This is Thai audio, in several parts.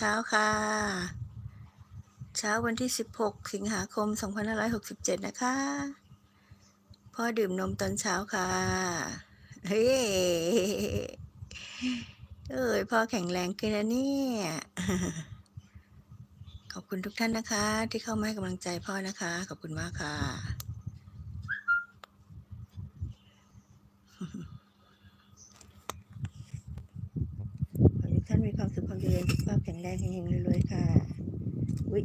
ช้าค่ะ เช้าวันที่ 16 สิงหาคม 2567 นะคะ พ่อดื่มนมตอนเช้าค่ะ เฮ้ยเอ้ยพ่อแข็งแรงขึ้นแล้วเนี่ย ขอบคุณทุกท่านนะคะ ที่เข้ามาให้กำลังใจพ่อนะคะ ขอบคุณมากค่ะ ขอให้ทุกท่าน มีความสุขความเจริญสุขภาพแข็งแรงเฮงๆรวยๆค่ะ อุ๊ย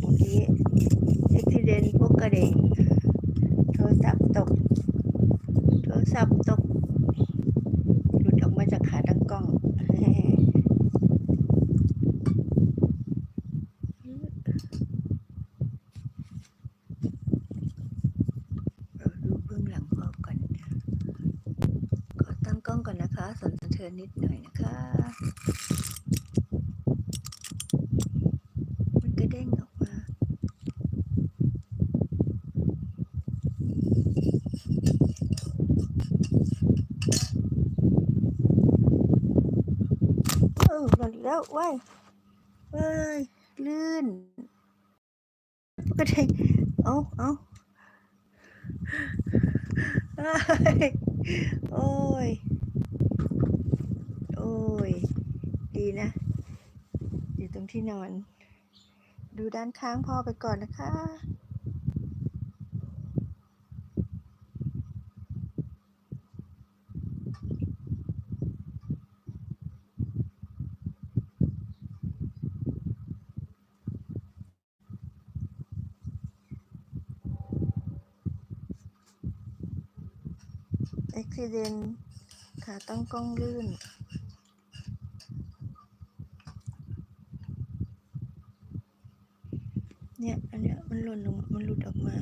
เมื่อกี้อุบิเหตุพวกกระเด็งโทรศัพท์ตก สับตก หลุดออกมาจากขาตั้งกล้องเราดูเบื้องหลังก่อนขอตั้งกล้องก่อนนะคะสนสะเทือนนิดหน่อยนะคะ มันกระเด้งออกมา เออหล่นอีก แล้วว้ายเว้ยลื่นกระเด้เอาเอาโอ้ย โอ้ย ดีนะ อยู่ตรงที่นอน ดูด้านข้างพ่อไปก่อนนะคะ อุบิเหตุขาตั้งกล้องลื่น เนี่ย อันเนี้ยมันหล่นลงมามันหลุดออกมา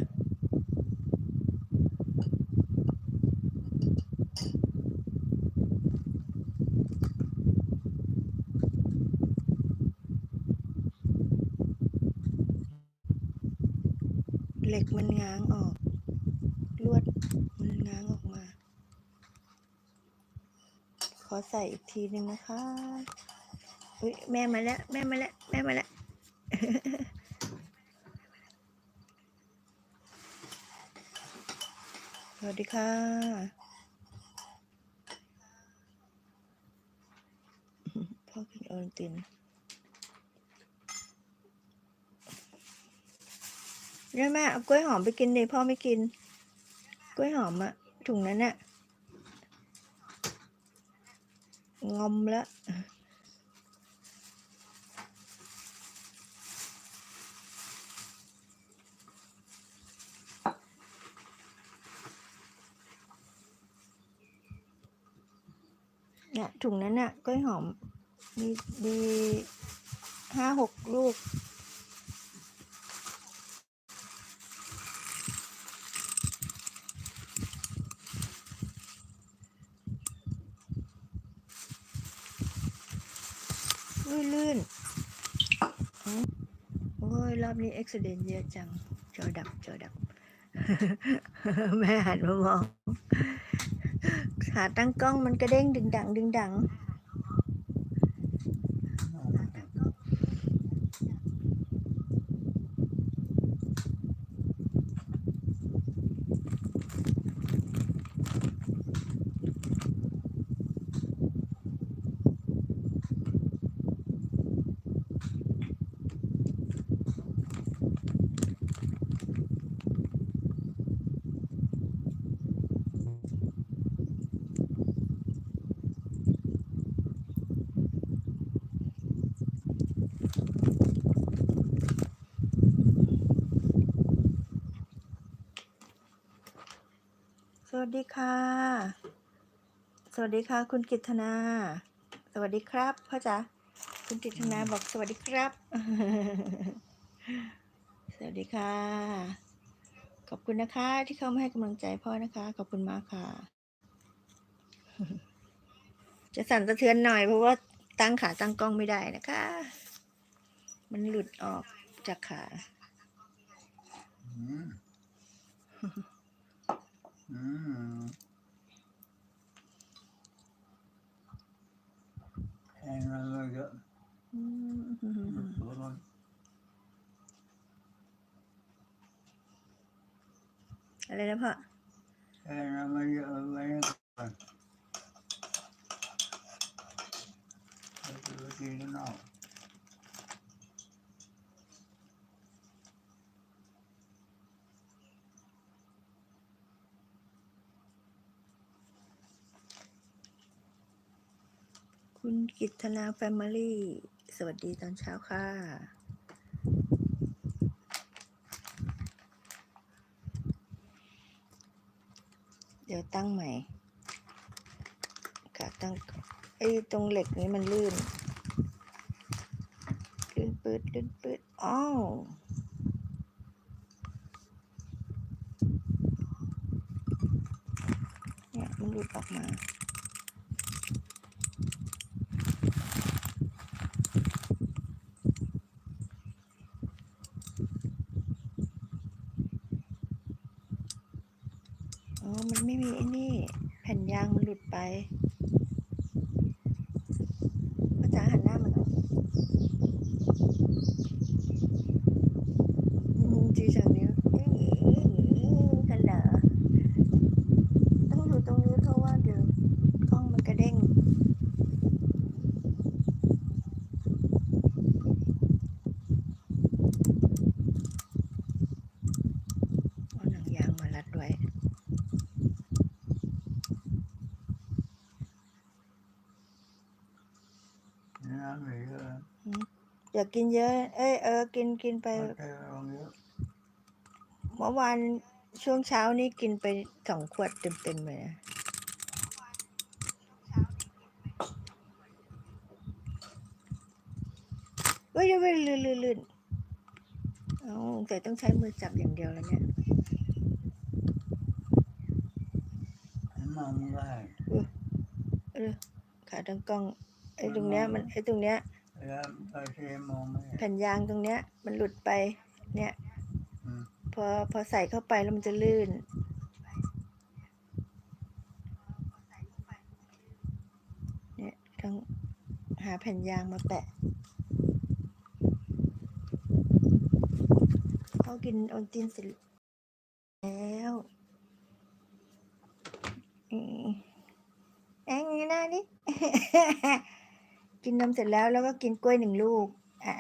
เหล็กมันง้างออก ลวดมันง้างออกมา ข อใส่อีกทีหนึ่งนะคะอุ้ยแม่มาแล้วแม่มาแล้วแม่มาแล้วสวัสดีค่ะพ่อกินโอวัลตินแม่แม่เอากล้วยหอมไปกินดิพ่อไม่กิน กล้วยหอมอะถุงนั้นอะ งอมแล้วเนี่ยถุงนั้นน่ะกล้วยหอมมีมีห้าหกลูก ลื่นลื่นโอ้ยรอบนี้เอ็กซิเดนเยอะจัง จอดับจอดับ แม่หันมามองขาตั้งกล้องมันกระเด้งดึงดังดึงดัง วัสดีค่ะ สวัสดีค่ะ คุณกิตนา สวัสดีครับพ่อจ๋าคุณกิตนาบอกสวัสดีครับ สวัสดีค่ะ ขอบคุณนะคะ ที่เข้ามาให้กำลังใจพ่อนะคะ ขอบคุณมากค่ะ จะสั่นสะเทือนหน่อยเพราะว่าตั้งขาตั้งกล้องไม่ได้นะคะ มันหลุดออกจากขาอื มอืมแทงมันเลยเยอะอืมตัวมันอะไรนะพ่อแทงมันเยอะไว้ก่อนไปกินข้างนอก คุณกิตนาแฟมิลี่ สวัสดีตอนเช้าค่ะ เดี๋ยวตั้งใหม่ค่ะตั้งไอ้ตรงเหล็กนี้มันลื่น ลื่นปืดลื่นปืดอ้าวเนี่ยมันหลุดออกมา อ๋อ มันไม่มีไอ้นี่ แผ่นยางมันหลุดไปพ่อจ๋าหันหน้ามาหน่อยอืมจีสองนิ้วกันเหรอต้องอยู่ตรงนี้เพราะว่าเดี๋ยวกล้องมันกระเด้ง เอาหนังยางมารัดไว้ น้ำเยอะ อย่า กินเยอะ เอ้ยเออ กินกินไปแทงลงเยอะเมื่อวานช่วงเช้านี่กินไปสองขวดเต็มๆเลยนะเฮ้ยเดี๋ยวไปลื่นลื่นลื่นเอาแต่ต้องใช้มือจับอย่างเดียวแล้วเนี่ยมองได้เออขาตั้งกล้องไอ้ตรงเนี้ยมันไอ้ตรงเนี้ย แล้วตอนที่มองไม่เห็นแผ่นยางตรงเนี้ย มันหลุดไป เนี่ย อืมพอพอใส่เข้าไปแล้วมันจะลื่น เนี่ยต้องหาแผ่นยางมาแปะเขากินโอนตินเสร็จแล้วอืมแองนี่นะนี่ กินนมเสร็จแล้วแล้วก็กินกล้วยหนึ่งลูกอ่า